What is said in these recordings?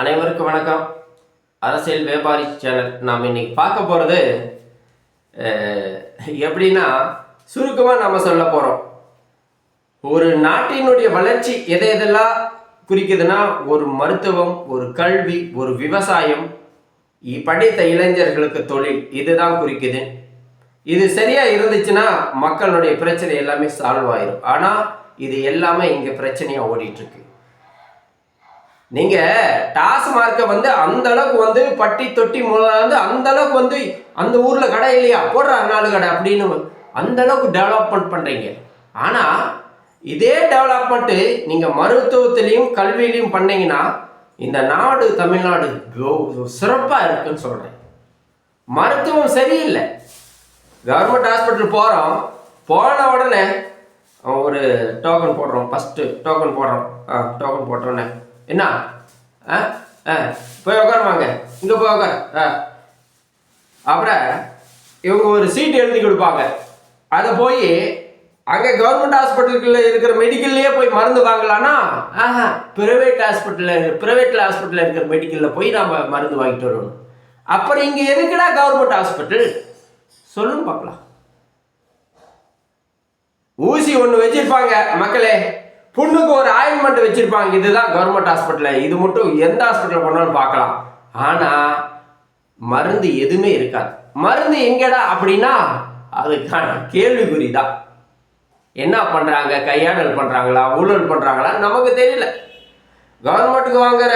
அனைவருக்கும் வணக்கம். அரசியல் வியாபாரி சேனல். நாம் இன்னைக்கு பார்க்க போகிறது எப்படின்னா சுருக்கமாக நம்ம சொல்ல போகிறோம் ஒரு நாட்டினுடைய வளர்ச்சி எதை எதெல்லாம் குறிக்குதுன்னா ஒரு மருத்துவம் ஒரு கல்வி ஒரு விவசாயம் படித்த இளைஞர்களுக்கு தொழில் இதுதான் குறிக்குது. இது சரியாக இருந்துச்சுன்னா மக்களுடைய பிரச்சனை எல்லாமே சால்வ் ஆயிரும். ஆனால் இது எல்லாமே இங்கே பிரச்சனையாக ஓடிட்டுருக்கு நீங்க டாஸ்மார்க்கை வந்து அந்த அளவுக்கு வந்து பட்டி தொட்டி முதலாந்து வந்து அந்த அளவுக்கு வந்து அந்த ஊர்ல கடை இல்லையா? போடுற நாலு கடை அப்படின்னு அந்த அளவுக்கு டெவலப்மெண்ட் பண்றீங்க. ஆனா இதே டெவலப்மெண்ட்டு நீங்க மருத்துவத்திலையும் கல்வியிலையும் பண்ணீங்கன்னா இந்த நாடு தமிழ்நாடு சிறப்பா இருக்குன்னு சொல்றேன். மருத்துவம் சரியில்லை. கவர்மெண்ட் ஹாஸ்பிட்டல் போகிறோம் போன உடனே ஒரு டோக்கன் போடுறோம். ஃபஸ்ட்டு டோக்கன் போடுறோம். ஆ டோக்கன் போட்டோன்னே என்ன? ஆ? ஆ. போய் உட்காருவாங்க இங்கே போய் உட்கார் ஆ. அப்புறம் இவங்க ஒரு சீட் எழுதி கொடுப்பாங்க. அதை போய் அங்கே கவர்மெண்ட் ஹாஸ்பிட்டலுக்குள்ள இருக்கிற மெடிக்கல்லையே போய் மருந்து வாங்கலான்னா ஆஹா ப்ரைவேட் ஹாஸ்பிட்டலில் ப்ரைவேட் ஹாஸ்பிட்டலில் இருக்கிற மெடிக்கலில் போய் நாம் மருந்து வாங்கிட்டு வரணும். அப்புறம் இங்கே எதுக்குடா கவர்மெண்ட் ஹாஸ்பிட்டல் சொல்லுங்க பார்க்கலாம். ஊசி ஒன்று வச்சிருப்பாங்க மக்களே. புண்ணுக்கு ஒரு ஆயின்மெண்ட் வச்சிருப்பாங்க. இதுதான் கவர்மெண்ட் ஹாஸ்பிட்டலில் இது மட்டும் எந்த ஹாஸ்பிட்டலில் போனாலும் பார்க்கலாம். ஆனால் மருந்து எதுவுமே இருக்காது. மருந்து எங்கடா அப்படின்னா அதுக்கான கேள்விக்குறி தான் என்ன பண்ணுறாங்க கையாடல் பண்ணுறாங்களா ஊழல் பண்ணுறாங்களா நமக்கு தெரியல. கவர்மெண்ட்டுக்கு வாங்குற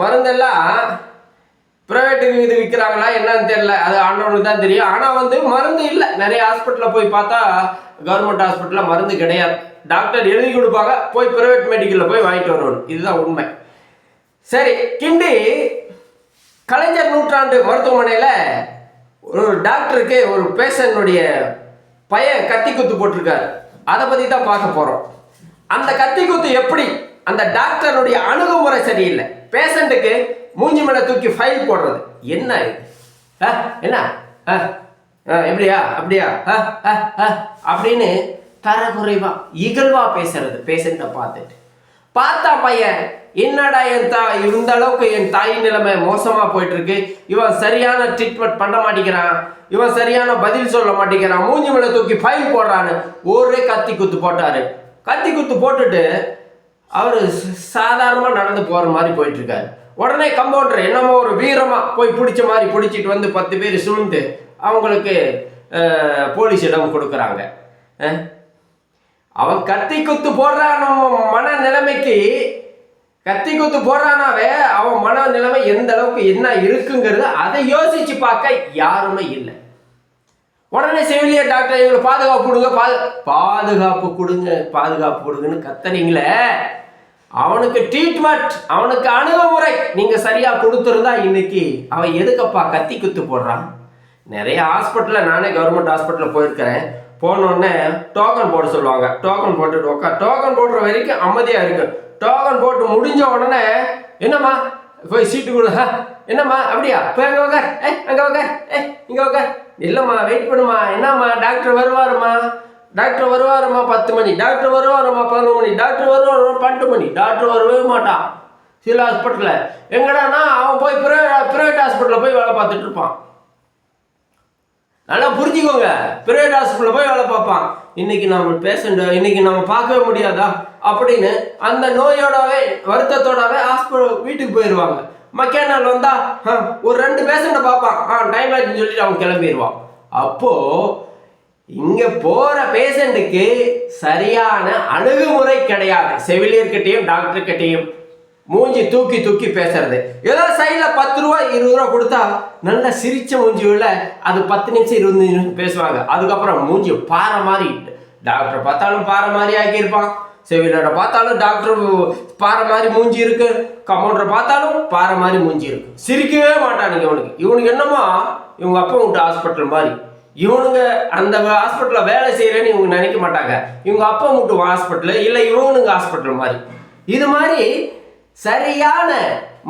மருந்தெல்லாம் ப்ரைவேட்டுக்கு இது விற்கிறாங்களா என்னன்னு தெரியல. அது ஆண்டவனுக்கு தான் தெரியும். ஆனால் வந்து மருந்து இல்லை. நிறைய ஹாஸ்பிட்டலில் போய் பார்த்தா கவர்மெண்ட் ஹாஸ்பிட்டலில் மருந்து கிடையாது. டாக்டர் எழுதி கொடுப்பாங்க. போய் ப்ரைவேட் மெடிக்கலில் போய் வாங்கிட்டு வரணும் இதுதான் உண்மை. சரி கிண்டி கலைஞர் நூற்றாண்டு மருத்துவமனையில் ஒரு டாக்டருக்கு ஒரு பேஷண்ட்டுடைய பையன் கத்தி குத்து போட்டிருக்காரு. அதை பற்றி தான் பார்க்க போகிறோம் அந்த கத்தி குத்து எப்படி? அந்த டாக்டருடைய அணுகுமுறை சரியில்லை. பேஷண்ட்டுக்கு மூஞ்சி மேலே தூக்கி ஃபைல் போடுறது. என்ன இது? ஆ, என்ன? ஆ, ஆ, எப்படியா? அப்படியா? ஆ, ஆ, ஆ, அப்படின்னு தரக்குறைவா இகழ்வா பேசுறது பேஷண்ட்டை பார்த்துட்டு. பார்த்தா பையன் என்னடா என் தாய் இந்த அளவுக்கு என் தாய் நிலைமை மோசமா போயிட்டு இருக்கு இவன் சரியான ட்ரீட்மெண்ட் பண்ண மாட்டேங்கிறான். இவன் சரியான பதில் சொல்ல மாட்டேங்கிறான். மூஞ்சி மேல தூக்கி ஃபைல் போடுறான்னு ஒரே கத்தி குத்து போட்டாரு. கத்தி குத்து போட்டுட்டு அவர் சாதாரணமா நடந்து போற மாதிரி போயிட்டு இருக்காரு உடனே கம்பவுண்டர் என்னமோ ஒரு வீரமாக போய் பிடிச்ச மாதிரி பிடிச்சிட்டு வந்து பத்து பேர் சூழ்ந்து அவங்களுக்கு போலீஸிடம் கொடுக்குறாங்க. அவன் கத்தி குத்து போடுறான் மன நிலைமைக்கு கத்தி குத்து போடுறானாவே அவன் மன நிலைமை எந்த அளவுக்கு என்ன இருக்குங்கிறது அதை யோசிச்சு பார்க்க யாருமே இல்லை. உடனே செவிலியர் டாக்டர் எங்களுக்கு பாதுகாப்பு கொடுங்க பாது பாதுகாப்பு கொடுங்க பாதுகாப்பு கொடுங்கன்னு கத்துறீங்களே அவனுக்கு ட்ரீட்மெண்ட் அவனுக்கு அணுகுமுறை நீங்க சரியா கொடுத்துருந்தா இன்னைக்கு அவன் எதுக்கப்பா கத்தி குத்து போடுறான்? நிறைய ஹாஸ்பிட்டலில் நானே கவர்மெண்ட் ஹாஸ்பிட்டலில் போயிருக்கிறேன். போனோடனே டோக்கன் போட சொல்லுவாங்க. டோக்கன் போட்டுட்டு உட்கா டோக்கன் போடுற வரைக்கும் அமைதியாக இருக்கு. டோக்கன் போட்டு முடிஞ்ச உடனே என்னம்மா? போய் சீட்டு கொடு என்னம்மா? அப்படியா? போய் அங்கே உக்கார். ஏ அங்கே உக்கார். ஏ இங்கே உக்கார். இல்லைம்மா வெயிட் பண்ணுமா என்னம்மா? டாக்டர் வருவாருமா டாக்டர் வருவாரம்மா பத்து மணி. டாக்டர் வருவாரம்மா பதினொரு மணி. டாக்டர் வருவாரம்மா பன்னெண்டு மணி. டாக்டர் வரவே மாட்டான். சில ஹாஸ்பிட்டலில் எங்கடானா அவன் போய் ப்ரைவேட் ப்ரைவேட் ஹாஸ்பிட்டலில் போய் வேலை பார்த்துட்டு இருப்பான். நல்லா புரிஞ்சுக்கோங்க. ப்ரைவேட் ஹாஸ்பிட்டலில் போய் வேலை பார்ப்பான். இன்னைக்கு நம்ம பேஷண்ட் இன்னைக்கு நம்ம பார்க்கவே முடியாதா? அப்படின்னு அந்த நோயோடவே வருத்தத்தோடவே ஹாஸ்பிட்டல் வீட்டுக்கு போயிடுவாங்க மக்கே நாள் வந்தா ஆ, ஒரு ரெண்டு பேஷண்ட்டை பார்ப்பான். ஆ டைம் ஆச்சுன்னு சொல்லிட்டு அவன் கிளம்பிடுவான் அப்போது இங்க போற பேஷண்ட்டுக்கு சரியான அணுகுமுறை கிடையாது. செவிலியர்கிட்டையும் டாக்டர்கிட்டையும். மூஞ்சி தூக்கி தூக்கி பேசுறது. ஏதோ சைடில் பத்து ரூபா இருபது ரூபா கொடுத்தா நல்லா சிரிச்ச மூஞ்சி உள்ள அது பத்து நிமிஷம் இருபது நிமிஷம் பேசுவாங்க. அதுக்கப்புறம் மூஞ்சி பாறை மாதிரி டாக்டர் பார்த்தாலும் பாறை மாதிரி ஆக்கியிருப்பான். செவிலியரை பார்த்தாலும் டாக்டர் பாறை மாதிரி மூஞ்சி இருக்கு. கமௌண்டரை பார்த்தாலும் பாறை மாதிரி மூஞ்சி இருக்கு. சிரிக்கவே மாட்டானுங்க இவனுக்கு. இவனுக்கு என்னமோ இவங்க அப்பா விட்டு ஹாஸ்பிட்டல் மாதிரி. இவனுங்க அந்த ஹாஸ்பிட்டலில் வேலை செய்கிறேன்னு இவங்க நினைக்க மாட்டாங்க. இவங்க அப்பா மட்டும் ஹாஸ்பிட்டலு இல்லை இவனுங்க ஹாஸ்பிட்டல் மாதிரி. இது மாதிரி சரியான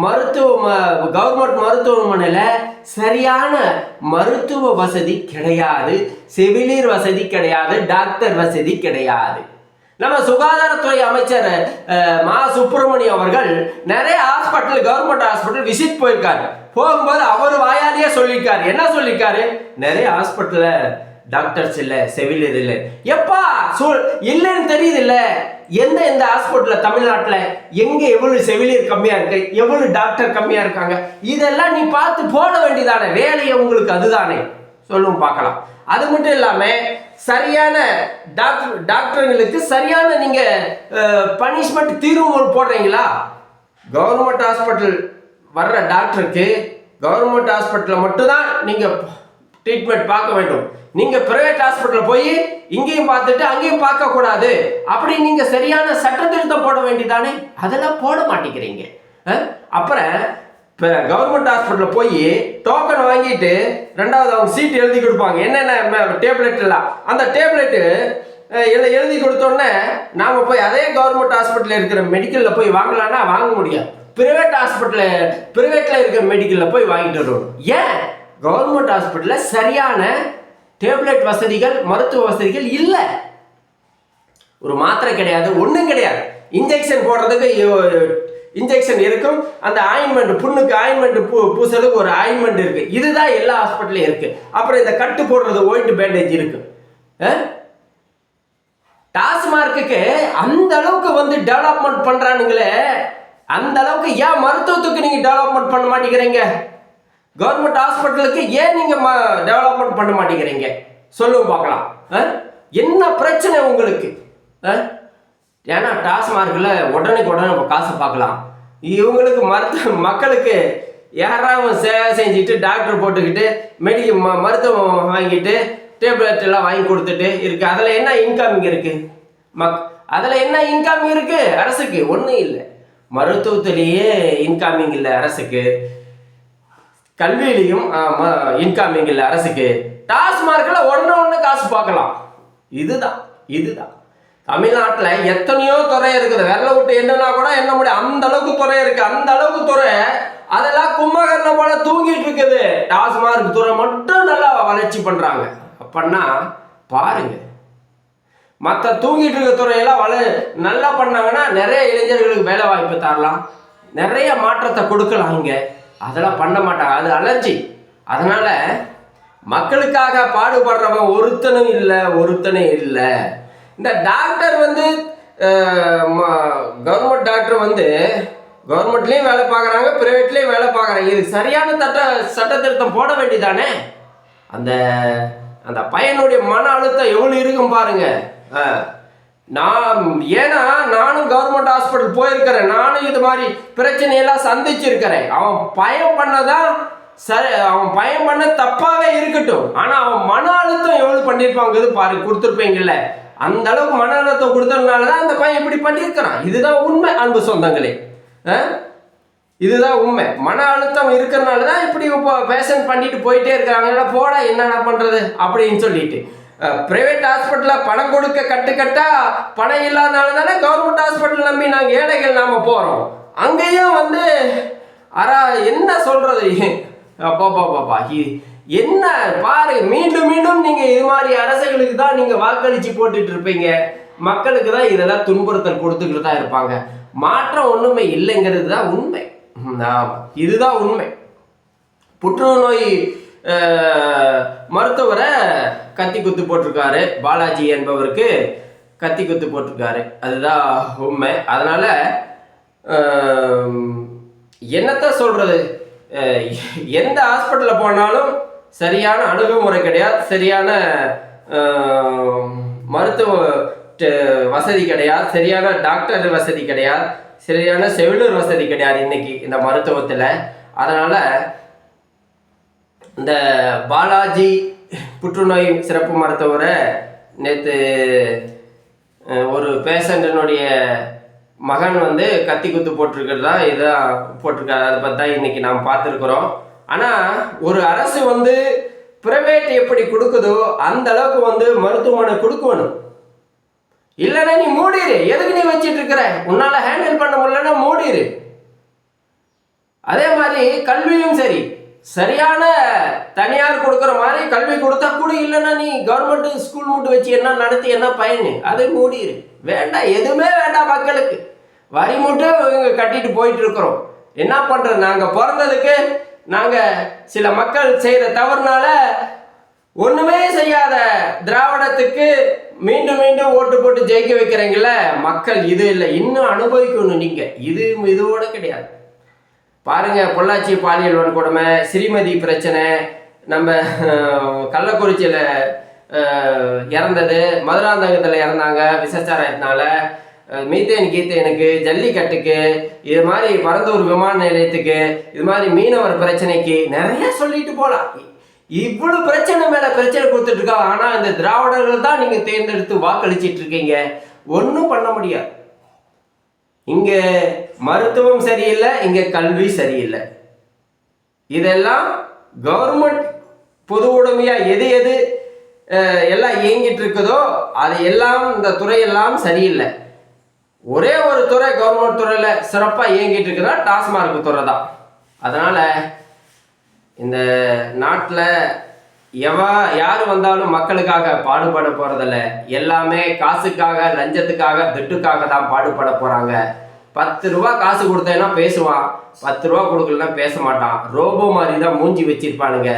மருத்துவ கவர்மெண்ட் மருத்துவமனையில் சரியான மருத்துவ வசதி கிடையாது செவிலியர் வசதி கிடையாது டாக்டர் வசதி கிடையாது. நம்ம சுகாதாரத்துறை அமைச்சர் மா சுப்பிரமணியம் அவர்கள் நிறைய ஹாஸ்பிட்டல் கவர்மெண்ட் ஹாஸ்பிட்டல் விசிட் போயிருக்காங்க போகும்போது அவர் வாயாலேயே சொல்லிருக்காரு என்ன சொல்லியிருக்காரு? நிறைய ஹாஸ்பிட்டல்ல டாக்டர்ஸ் இல்லை செவிலியர் இல்லை. எப்பா சொல் இல்லைன்னு தெரியுது இல்ல எந்த எந்த ஹாஸ்பிட்டலில் தமிழ்நாட்டில் எங்க எவ்வளவு செவிலியர் கம்மியா இருக்கு? எவ்வளவு டாக்டர் கம்மியா இருக்காங்க? இதெல்லாம் நீ பார்த்து போட வேண்டியதானே. வேலையை உங்களுக்கு அதுதானே. சொல்லும் பார்க்கலாம். அது மட்டும் இல்லாம சரியான டாக்டர் டாக்டருங்களுக்கு சரியான நீங்க பனிஷ்மெண்ட் தீர்வு போடுறீங்களா? கவர்மெண்ட் ஹாஸ்பிட்டல் வர்ற டாக்டருக்கு கவர்மெண்ட் ஹாஸ்பிட்டலில் மட்டும்தான் நீங்கள் ட்ரீட்மெண்ட் பார்க்க வேண்டும். நீங்கள் பிரைவேட் ஹாஸ்பிட்டலில் போய் இங்கேயும் பார்த்துட்டு அங்கேயும் பார்க்கக்கூடாது அப்படி நீங்கள் சரியான சட்ட திருத்தம் போட வேண்டியதானே? அதெல்லாம் போட மாட்டேங்கிறீங்க. அப்புறம் இப்போ கவர்மெண்ட் ஹாஸ்பிட்டலில் போய் டோக்கன் வாங்கிட்டு ரெண்டாவது அவங்க சீட் எழுதி கொடுப்பாங்க. என்னென்ன டேப்லெட் எல்லாம். அந்த டேப்லெட்டு எழு எழுதி கொடுத்தோன்னே நாம் போய் அதே கவர்மெண்ட் ஹாஸ்பிட்டலில் இருக்கிற மெடிக்கலில் போய் வாங்கலான்னா வாங்க முடியாது. ப்ரைவேட் ஹாஸ்பிட்டலில் ப்ரைவேட்டில் இருக்கிற மெடிக்கலில் போய் வாங்கிட்டு வருவோம் ஏன்? கவர்மெண்ட் ஹாஸ்பிட்டலில் சரியான டேப்லெட் வசதிகள் மருத்துவ வசதிகள் இல்லை. ஒரு மாத்திரை கிடையாது ஒன்றும் கிடையாது. இன்ஜெக்ஷன் போடுறதுக்கு இன்ஜெக்ஷன் இருக்கும். அந்த ஆயின்மெண்ட் புண்ணுக்கு ஆயின்மெண்ட் பூ பூசலுக்கு ஒரு ஆயின்மெண்ட் இருக்கு. இதுதான் எல்லா ஹாஸ்பிட்டலையும் இருக்கு. அப்புறம் இந்த கட்டு போடுறது ஒயிட் பேண்டேஜ் இருக்கு. அஹ்? டாஸ்மார்க்குக்கு அந்த அளவுக்கு வந்து டெவலப்மெண்ட் பண்றானுங்களே. அந்த அளவுக்கு ஏன் மருத்துவத்துக்கு நீங்க டெவலப்மெண்ட் பண்ண மாட்டேங்கிறீங்க? கவர்மெண்ட் ஹாஸ்பிட்டலுக்கு ஏன் நீங்க டெவலப்மெண்ட் பண்ண மாட்டேங்கிறீங்க? சொல்லுங்க பார்க்கலாம். என்ன பிரச்சனை உங்களுக்கு? ஏன்னா டாஸ்மார்க்கில் உடனே உடனே நம்ம காசு பார்க்கலாம். இவங்களுக்கு மருத்துவ மக்களுக்கு யாராவது சேவை செஞ்சுட்டு டாக்டர் போட்டுக்கிட்டு மெடிக்கல் ம மருத்துவம் வாங்கிட்டு டேப்லெட் எல்லாம் வாங்கி கொடுத்துட்டு இருக்கு. அதில் என்ன இன்கம் இருக்கு? மக் அதில் என்ன இன்கம் இருக்கு? அரசுக்கு ஒன்றும் இல்லை. மருத்துவத்திலேயே இன்கமிங் இல்லை அரசுக்கு. கல்வியிலையும் இன்கமிங் இல்லை அரசுக்கு. டாஸ்மார்க்கில் ஒன்று ஒன்று காசு பார்க்கலாம். இதுதான் இதுதான். தமிழ்நாட்டில் எத்தனையோ துறை இருக்குது. வெள்ள விட்டு என்னன்னா கூட என்ன முடியும் அந்த அளவுக்கு துறை இருக்கு. அந்த அளவுக்கு துறை அதெல்லாம் கும்பகர்ண போல தூங்கிட்டு இருக்குது. டாஸ்மார்க் துறை மட்டும் நல்லா வளர்ச்சி பண்ணுறாங்க அப்படின்னா பாருங்கள் மற்ற தூங்கிட்டு இருக்க துறையெல்லாம் வள நல்லா பண்ணாங்கன்னா நிறைய இளைஞர்களுக்கு வேலை வாய்ப்பு தரலாம். நிறைய மாற்றத்தை கொடுக்கலாம் இங்கே. அதெல்லாம் பண்ண மாட்டாங்க. அது அலர்ஜி. அதனால் மக்களுக்காக பாடுபடுறவன் ஒருத்தனும் இல்லை ஒருத்தனும் இல்லை. இந்த டாக்டர் வந்து கவர்மெண்ட் டாக்டர் வந்து கவர்மெண்ட்லேயும் வேலை பார்க்குறாங்க ப்ரைவேட்லேயும் வேலை பார்க்குறாங்க. இது சரியான சட்ட திருத்தம் போட வேண்டியதானே? அந்த அந்த பையனுடைய மன அழுத்தம் எவ்வளோ இருக்கும் பாருங்கள் நான் ஏன்னா நானும் கவர்மெண்ட் ஹாஸ்பிட்டல் போயிருக்கிறேன். நானும் இது மாதிரி பிரச்சனையெல்லாம் சந்திச்சிருக்கிறேன். அவன் பயம் பண்ணதான் சரி அவன் பயம் பண்ண தப்பாவே இருக்கட்டும். ஆனா அவன் மன அழுத்தம் எவ்வளவு பண்ணியிருப்பாங்கிறது பாரு கொடுத்துருப்பீங்கல்ல. அந்த அளவுக்கு மன அழுத்தம் கொடுத்ததுனால தான் அந்த பையன் இப்படி பண்ணியிருக்கிறான். இதுதான் உண்மை அன்பு சொந்தங்களே. ஆ? இதுதான் உண்மை. மன அழுத்தம் இருக்கிறனால தான் இப்படி இப்போ பேஷண்ட் பண்ணிட்டு போயிட்டே இருக்கிறாங்க போடா என்னடா பண்றது? அப்படின்னு சொல்லிட்டு. பிரைவேட் ஹாஸ்பிட்டலில் பணம் கொடுக்க கட்டுக்கட்டா பணம் இல்லாதனால தானே கவர்மெண்ட் ஹாஸ்பிட்டல் நம்பி நாங்கள் ஏழைகள் நாம் போகிறோம் அங்கேயும் வந்து அரா என்ன சொல்கிறது அப்பா பாப்பா என்ன பாரு மீண்டும் மீண்டும் நீங்கள் இது மாதிரி அரசுகளுக்கு தான் நீங்கள் வாக்களித்து போட்டுட்டு இருப்பீங்க. மக்களுக்கு தான் இதெல்லாம் துன்புறுத்தல் கொடுத்துக்கிட்டு தான் இருப்பாங்க. மாற்றம் ஒன்றுமே இல்லைங்கிறது தான் உண்மை. இதுதான் உண்மை. புற்றுநோய் மருத்துவரை கத்தி குத்து போட்டிருக்காரு. பாலாஜி என்பவருக்கு கத்தி குத்து போட்டிருக்காரு. அதுதான் உண்மை. அதனால் என்னத்தான் சொல்கிறது எந்த ஹாஸ்பிட்டலில் போனாலும் சரியான அணுகுமுறை கிடையாது. சரியான மருத்துவ வசதி கிடையாது. சரியான டாக்டர் வசதி கிடையாது. சரியான செவிலூர் வசதி கிடையாது இன்னைக்கு இந்த மருத்துவத்தில். அதனால் இந்த பாலாஜி புற்றுநோய் சிறப்பு மருத்துவரை நேற்று ஒரு பேஷண்ட்டினுடைய மகன் வந்து கத்தி குத்து போட்டிருக்கிறது தான் இதான் போட்டிருக்காரு. அதை பற்றி தான் இன்னைக்கு நாம் பார்த்துருக்குறோம். ஆனால் ஒரு அரசு வந்து பிரைவேட் எப்படி கொடுக்குதோ அந்த அளவுக்கு வந்து மருத்துவமனை கொடுக்கணும். இல்லைன்னா நீ மூடிடு எதுக்கு நீ வச்சிட்டு இருக்கிற உன்னால ஹேண்டில் பண்ண முடியலன்னா மூடிடு அதே மாதிரி கல்வியும் சரி. சரியான தனியார் கொடுக்குற மாதிரி கல்வி கொடுத்தா கூட இல்லைன்னா நீ கவர்மெண்ட் ஸ்கூல் மட்டும் வச்சு என்ன நடத்தி என்ன பயன்? அதை மூடிடு வேண்டாம் எதுவுமே வேண்டாம் மக்களுக்கு. வரி மட்டும் இவங்க கட்டிட்டு போயிட்டு இருக்கிறோம். என்ன பண்ணுறது நாங்கள் பிறந்ததுக்கு நாங்கள் சில மக்கள் செய்கிற தவறுனால ஒன்றுமே செய்யாத திராவிடத்துக்கு மீண்டும் மீண்டும் ஓட்டு போட்டு ஜெயிக்க வைக்கிறீங்கள மக்கள் இது இல்லை. இன்னும் அனுபவிக்கணும் நீங்கள் இது இதோட கிடையாது. பாருங்க பொள்ளாச்சி பாலியல் வன்கொடுமை ஸ்ரீமதி பிரச்சனை நம்ம கள்ளக்குறிச்சியில் இறந்தது மதுராந்தகத்தில் இறந்தாங்க விசச்சாரத்தினால மீத்தேன் கீத்தேனுக்கு ஜல்லிக்கட்டுக்கு இது மாதிரி பரந்தூர் விமான நிலையத்துக்கு இது மாதிரி மீனவர் பிரச்சனைக்கு நிறைய சொல்லிட்டு போகலாம் இவ்வளவு பிரச்சனை மேல பிரச்சனை கொடுத்துட்டு இருக்கா. ஆனா இந்த திராவிடர்கள் தான் நீங்க தேர்ந்தெடுத்து வாக்களிச்சிட்டு இருக்கீங்க. ஒன்றும் பண்ண முடியாது. இங்க மருத்துவம் சரியில்லை இங்கே கல்வி சரியில்லை. இதெல்லாம் கவர்மெண்ட் பொது உடைமையாக எது எது எல்லாம் இயங்கிட்டு இருக்குதோ அது எல்லாம் இந்த துறையெல்லாம் சரியில்லை. ஒரே ஒரு துறை கவர்மெண்ட் துறையில் சிறப்பாக இயங்கிட்டு இருக்குன்னா டாஸ்மார்க் துறை தான் அதனால் இந்த நாட்டில் எவா யார் வந்தாலும் மக்களுக்காக பாடுபட போகிறதில்ல எல்லாமே காசுக்காக லஞ்சத்துக்காக திட்டுக்காக தான் பாடுபட போகிறாங்க பத்து ரூபா காசு கொடுத்தேன்னா பேசுவான். பத்து ரூபா கொடுக்கலன்னா பேச மாட்டான். ரோபோ மாதிரி தான் மூஞ்சி வச்சிருப்பானுங்க.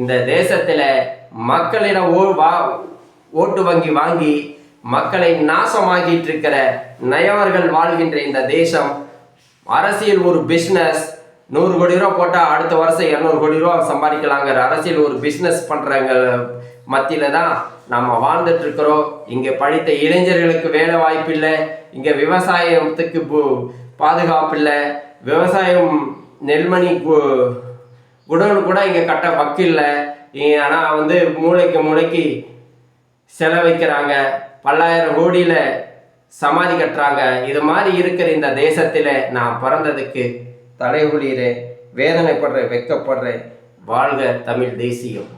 இந்த தேசத்துல மக்களிடம் ஓ வா ஓட்டு வங்கி வாங்கி மக்களை நாசமாகிட்டு இருக்கிற நயவர்கள் வாழ்கின்ற இந்த தேசம் அரசியல் ஒரு பிஸ்னஸ் நூறு கோடி ரூபா போட்டால் அடுத்த வருஷம் இரநூறு கோடி ரூபா சம்பாதிக்கலாங்கிற அரசியல் ஒரு பிஸ்னஸ் பண்ணுறவங்க மத்தியில் தான் நம்ம வாழ்ந்துட்டுருக்குறோம் இங்கே படித்த இளைஞர்களுக்கு வேலை வாய்ப்பு இல்லை. இங்கே விவசாயத்துக்கு பாதுகாப்பு இல்லை. விவசாயம் நெல்மணி கு- குடோன் கூட இங்கே கட்ட வக்கு இல்லை. ஆனால் வந்து மூளைக்கு மூளைக்கு செலவைக்கிறாங்க பல்லாயிரம் கோடியில் சமாதி கட்டுறாங்க. இது மாதிரி இருக்கிற இந்த தேசத்தில் நான் பிறந்ததுக்கு தலைகுளிரேன் வேதனைப்படுறேன் வெக்கப்படுறேன் வாழ்க தமிழ் தேசியம்.